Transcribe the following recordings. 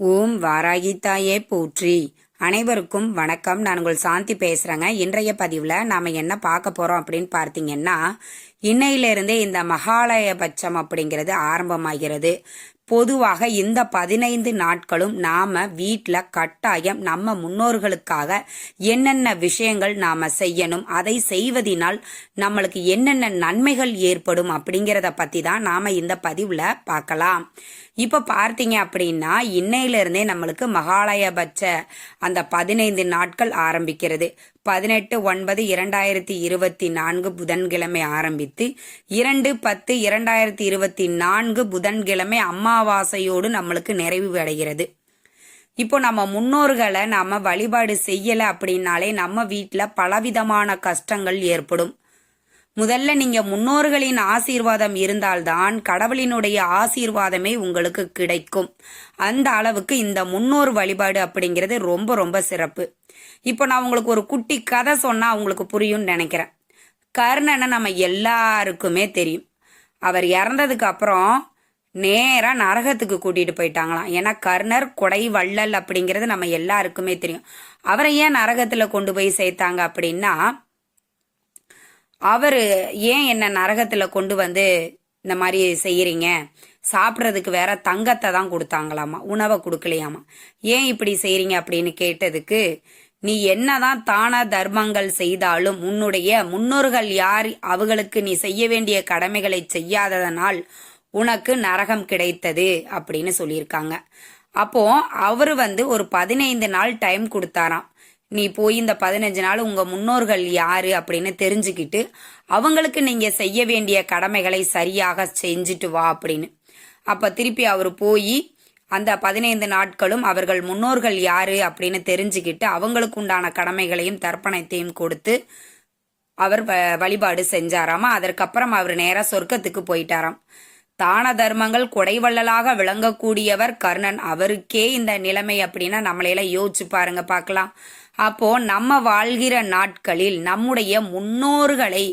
ஓம் வாராகி தாயே போற்றி. அனைவருக்கும் வணக்கம். நான் உங்கள் சாந்தி பேசுகிறேங்க இன்றைய பதிவில் நாம் என்ன பார்க்க போகிறோம் அப்படின்னு பார்த்தீங்கன்னா இன்னையிலிருந்தே இந்த மகாலய பட்சம் அப்படிங்கிறது ஆரம்பமாகிறது. பொதுவாக இந்த பதினைந்து நாட்களும் நாம வீட்டில் கட்டாயம் நம்ம முன்னோர்களுக்காக என்னென்ன விஷயங்கள் நாம செய்யணும் அதை செய்வதினால் நம்மளுக்கு என்னென்ன நன்மைகள் ஏற்படும் அப்படிங்கிறத பற்றி தான் நாம இந்த பதிவில் பார்க்கலாம். இப்போ பார்த்தீங்க அப்படின்னா இன்னையிலிருந்தே நம்மளுக்கு மகாலயபட்ச அந்த பதினைந்து நாட்கள் ஆரம்பிக்கிறது. பதினெட்டு ஒன்பது இரண்டாயிரத்தி இருபத்தி நான்கு புதன்கிழமை ஆரம்பித்து இரண்டு பத்து இரண்டாயிரத்தி இருபத்தி நான்கு புதன்கிழமை அமாவாசையோடு நம்மளுக்கு நிறைவு அடைகிறது. இப்போ நம்ம முன்னோர்களை நாம் வழிபாடு செய்யலை அப்படின்னாலே நம்ம வீட்டில் பலவிதமான கஷ்டங்கள் ஏற்படும். முதல்ல நீங்க முன்னோர்களின் ஆசீர்வாதம் இருந்தால்தான் கடவுளினுடைய ஆசீர்வாதமே உங்களுக்கு கிடைக்கும். அந்த அளவுக்கு இந்த முன்னோர் வழிபாடு அப்படிங்கிறது ரொம்ப ரொம்ப சிறப்பு. இப்போ நான் உங்களுக்கு ஒரு குட்டி கதை சொன்னா உங்களுக்கு புரியும்னு நினைக்கிறேன். கர்ணனை நம்ம எல்லாருக்குமே தெரியும். அவர் இறந்ததுக்கு அப்புறம் நேராக நரகத்துக்கு கூட்டிகிட்டு போயிட்டாங்களாம். ஏன்னா கர்ணர் கொடை வள்ளல் அப்படிங்கிறது நம்ம எல்லாருக்குமே தெரியும். அவரை ஏன் நரகத்தில் கொண்டு போய் சேர்த்தாங்க அப்படின்னா அவர் ஏன் என்ன நரகத்தில் கொண்டு வந்து இந்த மாதிரி செய்கிறீங்க சாப்பிட்றதுக்கு வேற தங்கத்தை தான் கொடுத்தாங்களாமா? உணவை கொடுக்கலையாமா? ஏன் இப்படி செய்கிறீங்க அப்படின்னு கேட்டதுக்கு நீ என்னதான் தான தர்மங்கள் செய்தாலும் உன்னுடைய முன்னோர்கள் யார்? அவர்களுக்கு நீ செய்ய வேண்டிய கடமைகளை செய்யாததனால் உனக்கு நரகம் கிடைத்தது அப்படின்னு சொல்லியிருக்காங்க. அப்போ அவர் வந்து ஒரு பதினைந்து நாள் டைம் கொடுத்தாராம். நீ போய் இந்த பதினஞ்சு நாள் உங்க முன்னோர்கள் யாரு அப்படின்னு தெரிஞ்சுக்கிட்டு அவங்களுக்கு நீங்க செய்ய வேண்டிய கடமைகளை சரியாக செஞ்சுட்டு வா அப்படின்னு. அப்ப திருப்பி அவர் போய் அந்த பதினைந்து நாட்களும் அவர்கள் முன்னோர்கள் யாரு அப்படின்னு தெரிஞ்சுக்கிட்டு அவங்களுக்கு உண்டான கடமைகளையும் தர்ப்பணத்தையும் கொடுத்து அவர் வழிபாடு செஞ்சாராமா. அதற்கப்புறம் அவர் நேராக சொர்க்கத்துக்கு போயிட்டாராம். தான தர்மங்கள் கொடைவள்ளலாக விளங்கக்கூடியவர் கர்ணன். அவருக்கே இந்த நிலைமை அப்படின்னா நம்மளையெல்லாம் யோசிச்சு பாருங்க பார்க்கலாம். அப்போ நம்ம வாழ்கிற நாட்களில் நம்முடைய முன்னோர்களை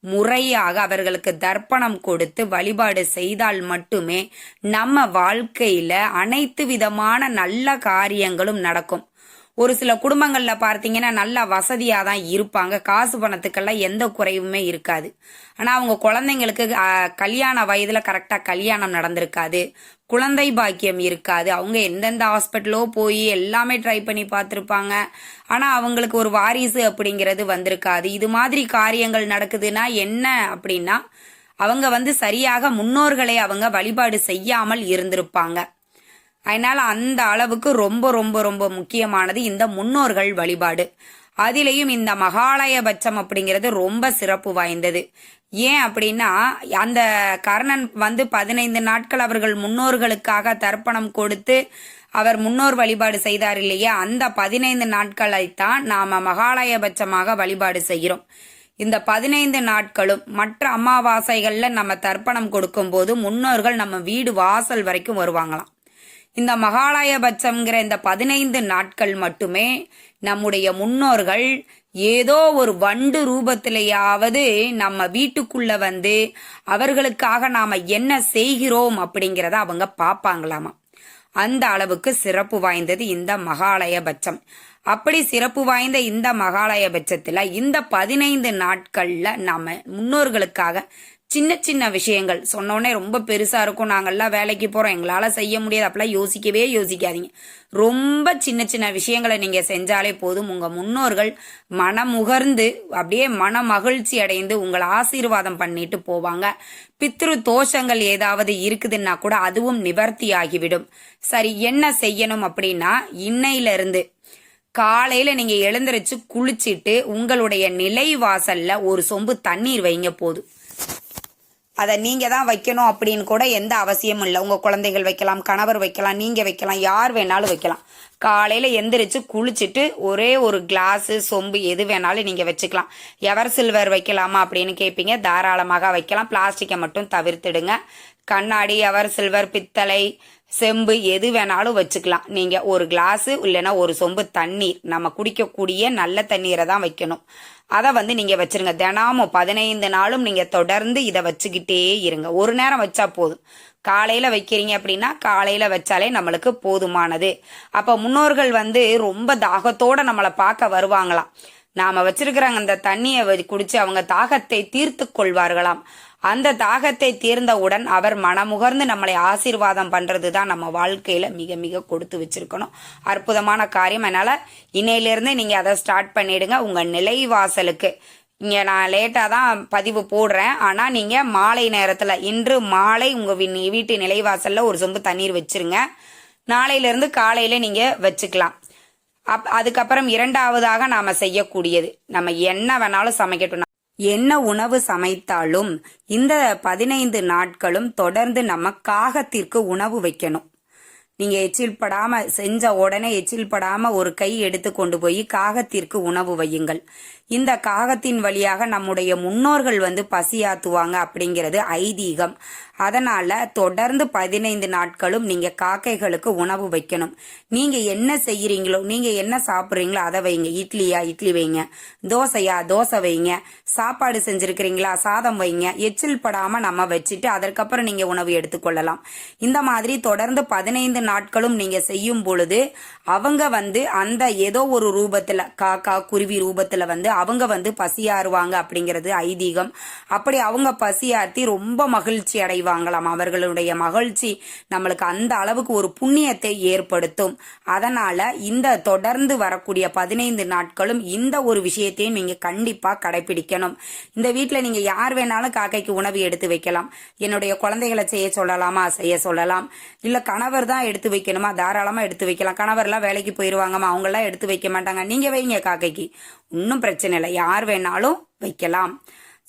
முறையாக அவர்களுக்கு தர்ப்பணம் கொடுத்து வழிபாடு செய்தால் மட்டுமே நம்ம வாழ்க்கையில அனைத்து விதமான நல்ல காரியங்களும் நடக்கும். ஒரு சில குடும்பங்களில் பார்த்தீங்கன்னா நல்லா வசதியாக தான் இருப்பாங்க. காசு பணத்துக்கெல்லாம் எந்த குறைவுமே இருக்காது. ஆனால் அவங்க குழந்தைங்களுக்கு கல்யாண வயதில் கரெக்டாக கல்யாணம் நடந்திருக்காது. குழந்தை பாக்கியம் இருக்காது. அவங்க எந்தெந்த ஹாஸ்பிட்டலோ போய் எல்லாமே ட்ரை பண்ணி பார்த்துருப்பாங்க. ஆனால் அவங்களுக்கு ஒரு வாரிசு அப்படிங்கிறது வந்திருக்காது. இது மாதிரி காரியங்கள் நடக்குதுன்னா என்ன அப்படின்னா அவங்க வந்து சரியாக முன்னோர்களை அவங்க வழிபாடு செய்யாமல் இருந்திருப்பாங்க. அதனால அந்த அளவுக்கு ரொம்ப ரொம்ப ரொம்ப முக்கியமானது இந்த முன்னோர்கள் வழிபாடு. அதிலையும் இந்த மகாலயபட்சம் அப்படிங்கிறது ரொம்ப சிறப்பு வாய்ந்தது. ஏன் அப்படின்னா அந்த கர்ணன் வந்து பதினைந்து நாட்கள் அவர்கள் முன்னோர்களுக்காக தர்ப்பணம் கொடுத்து அவர் முன்னோர் வழிபாடு செய்தார் இல்லையா? அந்த பதினைந்து நாட்களைத்தான் நாம மகாலயபட்சமாக வழிபாடு செய்கிறோம். இந்த பதினைந்து நாட்களும் மற்ற அமாவாசைகளில் நம்ம தர்ப்பணம் கொடுக்கும்போது முன்னோர்கள் நம்ம வீடு வாசல் வரைக்கும் வருவாங்களாம். இந்த மகாலயபட்சம்ங்கிற இந்த பதினைந்து நாட்கள் மட்டுமே நம்முடைய முன்னோர்கள் ஏதோ ஒரு வண்டு ரூபத்திலேயாவது நம்ம வீட்டுக்குள்ள வந்து அவர்களுக்காக நாம என்ன செய்கிறோம் அப்படிங்கிறத அவங்க பார்ப்பாங்களாமா? அந்த அளவுக்கு சிறப்பு வாய்ந்தது இந்த மகாலயபட்சம் அப்படி சிறப்பு வாய்ந்த இந்த மகாலயபட்சத்துல இந்த பதினைந்து நாட்கள்ல நாம முன்னோர்களுக்காக சின்ன சின்ன விஷயங்கள். சொன்னோடனே ரொம்ப பெருசாக இருக்கும். நாங்கள்லாம் வேலைக்கு போகிறோம் எங்களால் செய்ய முடியாது. அப்படிலாம் யோசிக்கவே யோசிக்காதீங்க. ரொம்ப சின்ன சின்ன விஷயங்களை நீங்கள் செஞ்சாலே போதும். உங்கள் முன்னோர்கள் மனமுகர்ந்து அப்படியே மன மகிழ்ச்சி அடைந்து உங்களை ஆசீர்வாதம் பண்ணிட்டு போவாங்க. பித்ரு தோஷங்கள் ஏதாவது இருக்குதுன்னா கூட அதுவும் நிவர்த்தி ஆகிவிடும் சரி என்ன செய்யணும் அப்படின்னா இன்னையிலிருந்து காலையில நீங்க எழுந்திரிச்சு குளிச்சிட்டு உங்களுடைய நிலை வாசல்ல ஒரு சொம்பு தண்ணீர் வைங்க போதும். அதை நீங்கள் தான் வைக்கணும் அப்படின்னு கூட எந்த அவசியமும் இல்லை. உங்கள் குழந்தைகள் வைக்கலாம் கணவர் வைக்கலாம் நீங்கள் வைக்கலாம் யார் வேணாலும் வைக்கலாம். காலையில் எந்திரிச்சு குளிச்சுட்டு ஒரே ஒரு கிளாஸு சொம்பு எது வேணாலும் நீங்கள் வச்சுக்கலாம். எவர் சில்வர் வைக்கலாமா அப்படின்னு கேட்பீங்க தாராளமாக வைக்கலாம். பிளாஸ்டிக்கை மட்டும் தவிர்த்துடுங்க. கண்ணாடி எவர் சில்வர் பித்தளை செம்பு எது வேணாலும் வச்சுக்கலாம். நீங்கள் ஒரு கிளாஸு இல்லைன்னா ஒரு சொம்பு தண்ணீர் நம்ம குடிக்கக்கூடிய நல்ல தண்ணீரை தான் வைக்கணும். அதை வந்து நீங்கள் வச்சுருங்க. தினமும் பதினைந்து நாளும் நீங்கள் தொடர்ந்து இதை வச்சுக்கிட்டே இருங்க. ஒரு நேரம் வச்சா போதும். காலையில வைக்கிறீங்க அப்படின்னா காலையில வச்சாலே நம்மளுக்கு போதுமானது. அப்ப முன்னோர்கள் வந்து ரொம்ப தாகத்தோட நம்மளை பார்க்க வருவாங்களாம். நாம வச்சிருக்கிற அந்த தண்ணியை வ- குடிச்சு அவங்க தாகத்தை தீர்த்து கொள்வார்களாம். அந்த தாகத்தை தீர்ந்தவுடன் அவர் மனமுகர்ந்து நம்மளை ஆசீர்வாதம் பண்றது தான் நம்ம வாழ்க்கையில மிக மிக கொடுத்து வச்சிருக்கணும். அற்புதமான காரியம். அதனால இன்னையிலிருந்து நீங்க அதை ஸ்டார்ட் பண்ணிடுங்க. உங்க நிலைவாசலுக்கு. இங்க நான் லேட்டா தான் பதிவு போடுறேன். ஆனா நீங்க மாலை நேரத்துல இன்று மாலை உங்க வீட்டு நிலைவாசல்ல ஒரு சொம்பு தண்ணீர் வச்சிருங்க. நாளையில இருந்து காலையில நீங்க வச்சுக்கலாம். அப் அதுக்கப்புறம் இரண்டாவதாக நாம செய்யக்கூடியது. நம்ம என்ன வேணாலும் சமைக்கட்டும். என்ன உணவு சமைத்தாலும் இந்த பதினைந்து நாட்களும் தொடர்ந்து நம்ம காகத்திற்கு உணவு வைக்கணும். நீங்க எச்சில் படாம செஞ்ச உடனே எச்சில் படாம ஒரு கை எடுத்து கொண்டு போய் காகத்திற்கு உணவு வையுங்கள். இந்த காகத்தின் வழியாக நம்முடைய முன்னோர்கள் வந்து பசியாத்துவாங்க அப்படிங்கிறது ஐதீகம். அதனால தொடர்ந்து பதினைந்து நாட்களும் நீங்க காக்கைகளுக்கு உணவு வைக்கணும். நீங்க என்ன செய்யறீங்களோ நீங்க என்ன சாப்பிட்றீங்களோ அதை வைங்க. இட்லியா இட்லி வைங்க. தோசையா தோசை வைங்க. சாப்பாடு செஞ்சிருக்கிறீங்களா சாதம் வைங்க. எச்சில் படாம நம்ம வச்சுட்டு அதற்கப்புறம் நீங்க உணவு எடுத்துக்கொள்ளலாம் இந்த மாதிரி தொடர்ந்து பதினைந்து நாட்களும் நீங்க செய்யும் பொழுது அவங்க வந்து அந்த ஏதோ ஒரு ரூபத்தில் காக்கா குருவி ரூபத்தில் வந்து அவங்க வந்து பசியாறுவாங்க அப்படிங்கிறது ஐதீகம். அப்படி அவங்க பசியாத்தி ரொம்ப மகிழ்ச்சி அடைவாங்களாம். அவர்களுடைய மகிழ்ச்சி நம்மளுக்கு அந்த அளவுக்கு ஒரு புண்ணியத்தை ஏற்படுத்தும். அதனால இந்த தொடர்ந்து வரக்கூடிய பதினைந்து நாட்களும் இந்த ஒரு விஷயத்தையும் நீங்க கண்டிப்பாக கடைபிடிக்கணும். இந்த வீட்டில் நீங்க யார் வேணாலும் காக்கைக்கு உணவு எடுத்து வைக்கலாம். என்னுடைய குழந்தைகளை செய்ய சொல்லலாமா? செய்ய சொல்லலாம். இல்லை கணவர் தான் எடுத்து எடுத்து வைக்கணுமா? தாராளமாக எடுத்து வைக்கலாம். கணவர்லாம் வேலைக்கு போயிடுவாங்கம்மா அவங்களாம் எடுத்து வைக்க மாட்டாங்க. நீங்கள் வைங்க காக்கைக்கு. ஒன்றும் பிரச்சனை இல்லை. யார் வேணாலும் வைக்கலாம்.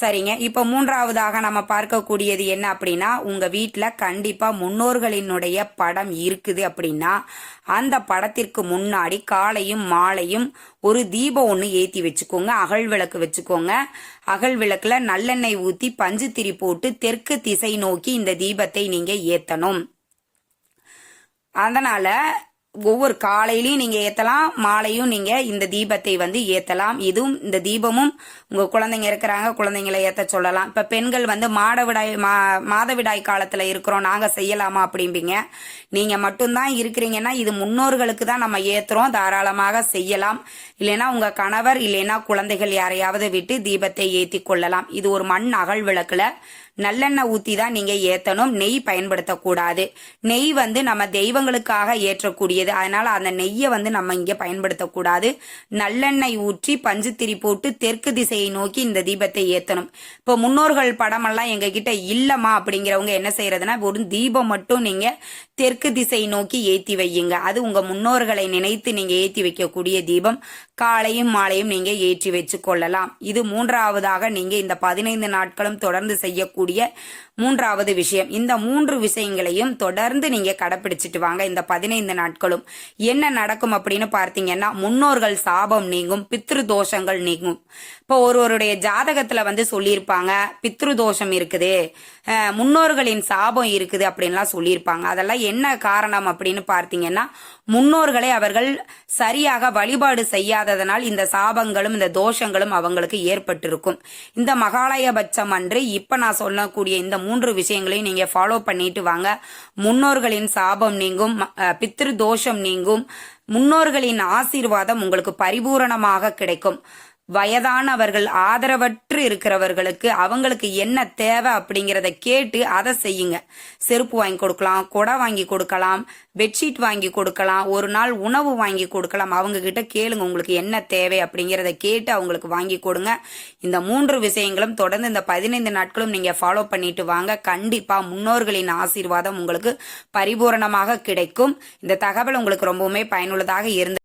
சரிங்க. இப்போ மூன்றாவதாக நம்ம பார்க்கக்கூடியது என்ன அப்படின்னா உங்கள் வீட்டில் கண்டிப்பாக முன்னோர்களினுடைய படம் இருக்குது அப்படின்னா அந்த படத்திற்கு முன்னாடி காலையும் மாலையும் ஒரு தீபம் ஒன்று ஏற்றி வச்சுக்கோங்க. அகல் விளக்கு வச்சுக்கோங்க. அகல் விளக்கில் நல்லெண்ணெய் ஊற்றி பஞ்சுத்திரி போட்டு தெற்கு திசை நோக்கி இந்த தீபத்தை நீங்கள் ஏற்றணும் அதனால ஒவ்வொரு காலையிலையும் நீங்க ஏத்தலாம் மாலையும் நீங்க இந்த தீபத்தை வந்து ஏத்தலாம். இதுவும் இந்த தீபமும் உங்க குழந்தைங்க இருக்கிறாங்க குழந்தைங்களை ஏத்த சொல்லலாம். இப்ப பெண்கள் வந்து மாடவிடாய் மா- மாதவிடாய் காலத்துல இருக்கிறோம் நாங்க செய்யலாமா அப்படிம்பீங்க. நீங்க மட்டும்தான் இருக்கிறீங்கன்னா இது முன்னோர்களுக்கு தான் நம்ம ஏத்துறோம் தாராளமாக செய்யலாம். இல்லைன்னா உங்க கணவர் இல்லைன்னா குழந்தைகள் யாரையாவது விட்டு தீபத்தை ஏத்தி கொள்ளலாம். இது ஒரு மண் அகல் விளக்குல நல்லெண்ணெய் ஊத்தி தான் நீங்க ஏத்தணும். நெய் பயன்படுத்தக்கூடாது. நெய் வந்து நம்ம தெய்வங்களுக்காக ஏற்றக்கூடியது. அதனால அந்த நெய்யை வந்து நம்ம இங்க பயன்படுத்தக்கூடாது. நல்லெண்ணெய் ஊற்றி பஞ்சுத்திரி போட்டு தெற்கு திசையை நோக்கி இந்த தீபத்தை ஏத்தணும். இப்போ முன்னோர்கள் படமெல்லாம் எங்ககிட்ட இல்லைம்மா அப்படிங்கிறவங்க என்ன செய்யறதுன்னா ஒரு தீபம் மட்டும் நீங்க தெற்கு திசை நோக்கி ஏத்தி வையுங்க. அது உங்க முன்னோர்களை நினைத்து நீங்க ஏத்தி வைக்கக்கூடிய தீபம். காலையும் மாலையும் நீங்க ஏற்றி வச்சு கொள்ளலாம் இது மூன்றாவதாக நீங்க இந்த பதினைந்து நாட்களும் தொடர்ந்து செய்யக்கூடிய மூன்றாவது விஷயம். இந்த மூன்று விஷயங்களையும் தொடர்ந்து நீங்க கடைபிடிச்சிட்டு வாங்க. இந்த பதினைந்து நாட்களும் என்ன நடக்கும் அப்படின்னு பார்த்தீங்கன்னா முன்னோர்கள் சாபம் நீங்கும் பித்ரு தோஷங்கள் நீங்கும். இப்போ ஒருவருடைய ஜாதகத்துல வந்து சொல்லியிருப்பாங்க பித்ரு தோஷம் இருக்குது முன்னோர்களின் சாபம் இருக்குது அப்படின்லாம் சொல்லியிருப்பாங்க. அதெல்லாம் என்ன காரணம் அப்படின்னு பார்த்தீங்கன்னா முன்னோர்களை அவர்கள் சரியாக வழிபாடு செய்யாததனால் இந்த சாபங்களும் இந்த தோஷங்களும் அவங்களுக்கு ஏற்பட்டிருக்கும். இந்த மகாலயபட்சம் அன்று இப்ப நான் சொல்லக்கூடிய இந்த மூன்று விஷயங்களையும் நீங்க ஃபாலோ பண்ணிட்டு வாங்க. முன்னோர்களின் சாபம் நீங்கும் பித்திரு பித்ரு தோஷம் நீங்கும். முன்னோர்களின் ஆசீர்வாதம் உங்களுக்கு பரிபூரணமாக கிடைக்கும். வயதானவர்கள் ஆதரவற்று இருக்கிறவர்களுக்கு அவங்களுக்கு என்ன தேவை அப்படிங்கிறத கேட்டு அதை செய்யுங்க. செருப்பு வாங்கி கொடுக்கலாம் கொடை வாங்கி கொடுக்கலாம் பெட்ஷீட் வாங்கி கொடுக்கலாம் ஒரு நாள் உணவு வாங்கி கொடுக்கலாம். அவங்க கிட்ட கேளுங்க உங்களுக்கு என்ன தேவை அப்படிங்கிறத கேட்டு அவங்களுக்கு வாங்கி கொடுங்க. இந்த மூன்று விஷயங்களும் தொடர்ந்து இந்த பதினைந்து நாட்களும் நீங்க ஃபாலோ பண்ணிட்டு வாங்க. கண்டிப்பா முன்னோர்களின் ஆசீர்வாதம் உங்களுக்கு பரிபூரணமாக கிடைக்கும். இந்த தகவல் உங்களுக்கு ரொம்பவுமே பயனுள்ளதாக இருந்து